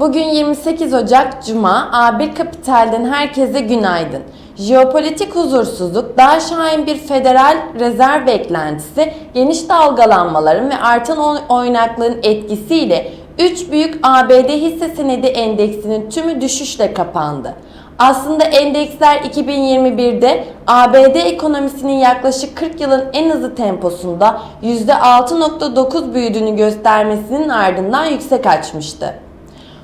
Bugün 28 Ocak Cuma, A1 Kapital'den herkese günaydın. Jeopolitik huzursuzluk, daha şahin bir federal rezerv beklentisi, geniş dalgalanmaların ve artan oy- oynaklığın etkisiyle 3 büyük ABD hisse senedi endeksinin tümü düşüşle kapandı. Aslında endeksler 2021'de ABD ekonomisinin yaklaşık 40 yılın en hızlı temposunda %6.9 büyüdüğünü göstermesinin ardından yüksek açmıştı.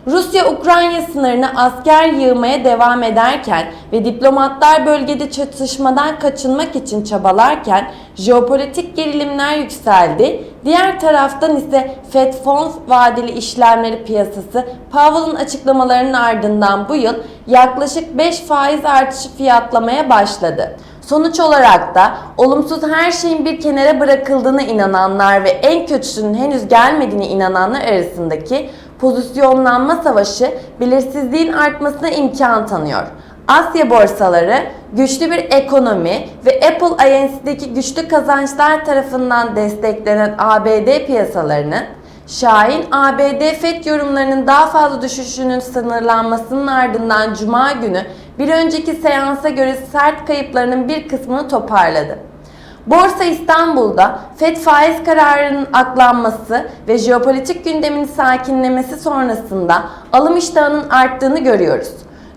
Rusya Ukrayna sınırına asker yığmaya devam ederken ve diplomatlar bölgede çatışmadan kaçınmak için çabalarken jeopolitik gerilimler yükseldi. Diğer taraftan ise Fed fon vadeli işlemleri piyasası Powell'ın açıklamalarının ardından bu yıl yaklaşık 5 faiz artışı fiyatlamaya başladı. Sonuç olarak da olumsuz her şeyin bir kenara bırakıldığına inananlar ve en kötüsünün henüz gelmediğine inananlar arasındaki pozisyonlanma savaşı belirsizliğin artmasına imkan tanıyor. Asya borsaları güçlü bir ekonomi ve Apple INC'deki güçlü kazançlar tarafından desteklenen ABD piyasalarının Şahin ABD FED yorumlarının daha fazla düşüşünün sınırlanmasının ardından Cuma günü bir önceki seansa göre sert kayıplarının bir kısmını toparladı. Borsa İstanbul'da FED faiz kararının aklanması ve jeopolitik gündemin sakinlemesi sonrasında alım iştahının arttığını görüyoruz.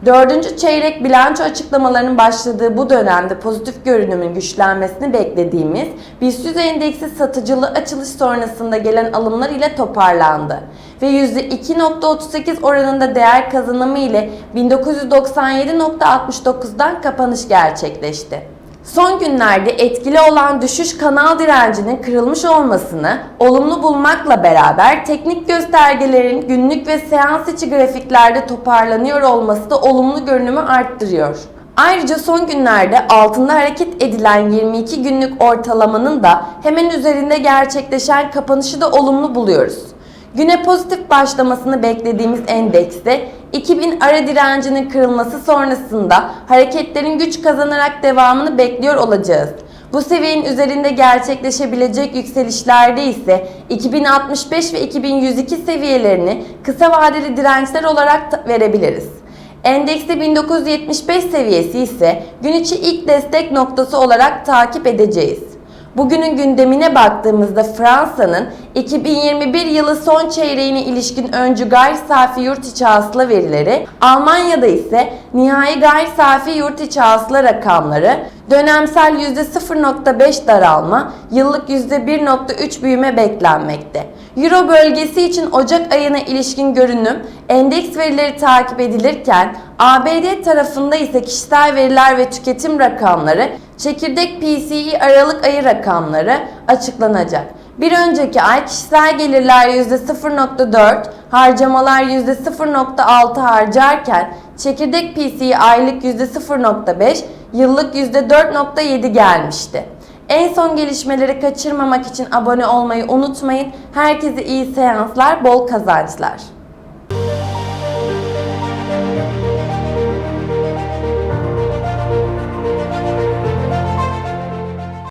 Dördüncü çeyrek bilanço açıklamalarının başladığı bu dönemde pozitif görünümün güçlenmesini beklediğimiz BIST endeksi satıcılı açılış sonrasında gelen alımlar ile toparlandı ve %2.38 oranında değer kazanımı ile 1997.69'dan kapanış gerçekleşti. Son günlerde etkili olan düşüş kanal direncinin kırılmış olmasını olumlu bulmakla beraber teknik göstergelerin günlük ve seans içi grafiklerde toparlanıyor olması da olumlu görünümü arttırıyor. Ayrıca son günlerde altında hareket edilen 22 günlük ortalamanın da hemen üzerinde gerçekleşen kapanışı da olumlu buluyoruz. Güne pozitif başlamasını beklediğimiz endekste 2000 ara direncinin kırılması sonrasında hareketlerin güç kazanarak devamını bekliyor olacağız. Bu seviyenin üzerinde gerçekleşebilecek yükselişlerde ise 2065 ve 2102 seviyelerini kısa vadeli dirençler olarak verebiliriz. Endekste 1975 seviyesi ise gün içi ilk destek noktası olarak takip edeceğiz. Bugünün gündemine baktığımızda Fransa'nın 2021 yılı son çeyreğine ilişkin öncü gayri safi yurt içi hasıla verileri, Almanya'da ise nihai gayri safi yurt içi hasıla rakamları, dönemsel %0.5 daralma, yıllık %1.3 büyüme beklenmekte. Euro bölgesi için Ocak ayına ilişkin görünüm endeks verileri takip edilirken ABD tarafında ise kişisel veriler ve tüketim rakamları, çekirdek PCE Aralık ayı rakamları açıklanacak. Bir önceki ay kişisel gelirler %0.4, harcamalar %0.6 harcarken çekirdek PCE aylık %0.5, yıllık %4.7 gelmişti. En son gelişmeleri kaçırmamak için abone olmayı unutmayın. Herkese iyi seanslar, bol kazançlar.